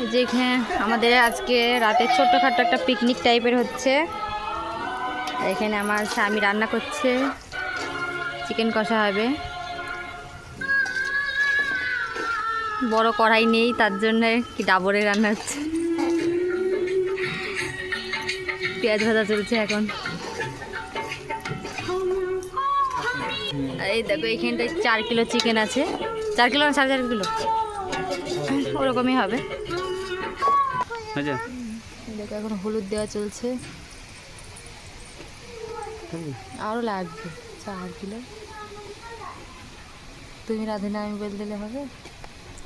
এই যে এখানে আমাদের আজকে রাতে ছোট্টখাট্ট একটা পিকনিক টাইপের হচ্ছে। এখানে আমার স্বামী রান্না করছে। চিকেন কষা হবে। বড় কড়াই নেই, তার জন্য কি ডাবরে রান্না হচ্ছে। পেঁয়াজ ভাজা চলছে এখন। এই দেখো এইখানটায় চার কিলো চিকেন আছে। চার কিলো না সাড়ে চার কিলো? ওরকমই হবে। আচ্ছা। দেখো এখন হলুদ দেওয়া চলছে। আরও লাগবে চার কিলো। তুমি রাঁধে না আমি বলে দিলে হবে।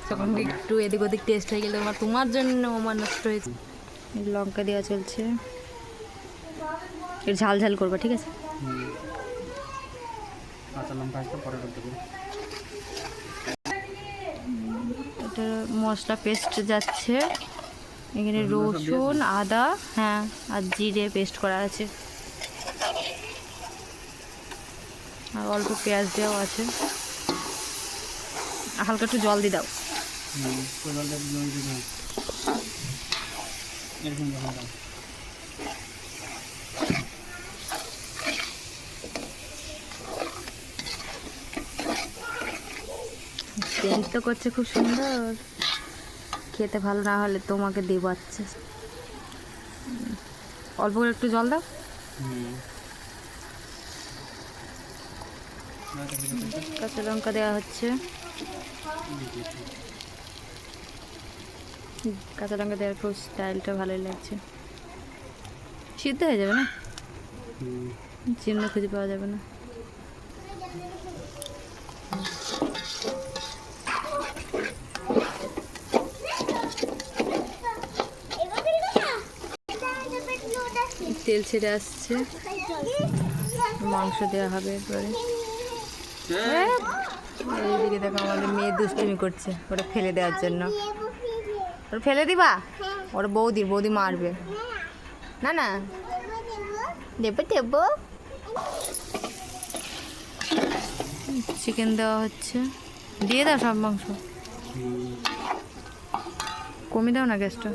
তখন একটু এদিক ওদিক টেস্ট হয়ে গেলে তোমার তোমার জন্য আমার নষ্ট হয়েছে। লঙ্কা দেওয়া চলছে। একটু ঝাল ঝাল করবা ঠিক আছে? কাঁচা লঙ্কা পরে করতে পারি এটা মশলা পেস্ট যাচ্ছে। এখানে রসুন আদা হ্যাঁ আর জিরে পেস্ট করা আছে। আর অল্প পেঁয়াজ দেওয়াও আছে। হালকা একটু জল দিয়ে দাও। হুম কোদালটা সেন্ট তো করছে খুব সুন্দর। খেতে ভালো না হলে তোমাকে দেবো আচ্ছা অল্প করে একটু জল দাও। কাঁচা লঙ্কা দেওয়া হচ্ছে। কাঁচা লঙ্কা দেওয়ার খুব স্টাইলটা ভালোই লাগছে। সিদ্ধ হয়ে যাবে না? চিহ্ন খুঁজে পাওয়া যাবে না। তেল ছেড়ে আসছে। মাংস দেওয়া হবে এরপরে। এইদিকে দেখো আমাদের মেয়ে দুষ্টুমি করছে ওটা ফেলে দেওয়ার জন্য। ওটা ফেলে দিবা? ওটা বৌদির বৌদি মারবে। না না। দেবো দেবো। চিকেন দেওয়া হচ্ছে। দিয়ে দাও সব মাংস। কমিয়ে দাও না গ্যাসটা।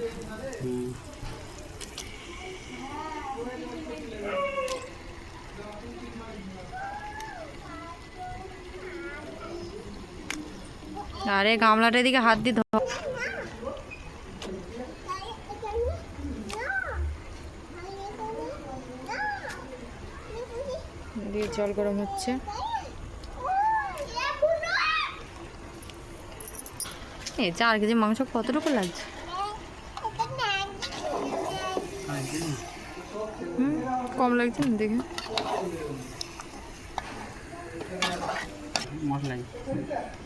আরে গামলাটার দিকে হাত দিয়ে ধর। দিয়ে জল গরম হচ্ছে। এ চার কেজি মাংস কতটুকু লাগছে? কম লাগছে না দেখে। মশলাই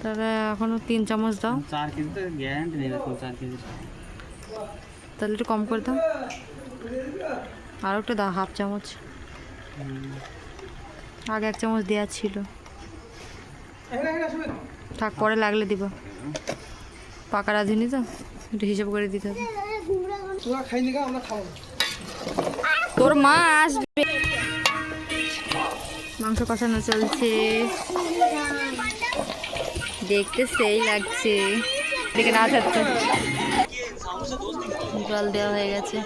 তাহলে এখনও তিন চামচ দাও। চার কেজি তো গ্যারান্টি নেই তো চার কেজি তাহলে একটু কম করে দাও। আরও একটু দাও হাফ চামচ। আগে এক চামচ দেওয়া ছিল। থাক পরে লাগলে দিব। পাকা রাঁধুনি তো একটু হিসাব করে দিতে হবে। তোর মা আসবে। মাংস কষানো চলছে। দেখতে সেই লাগছে। দেখে না থাকতো। জল দেওয়া হয়ে গেছে।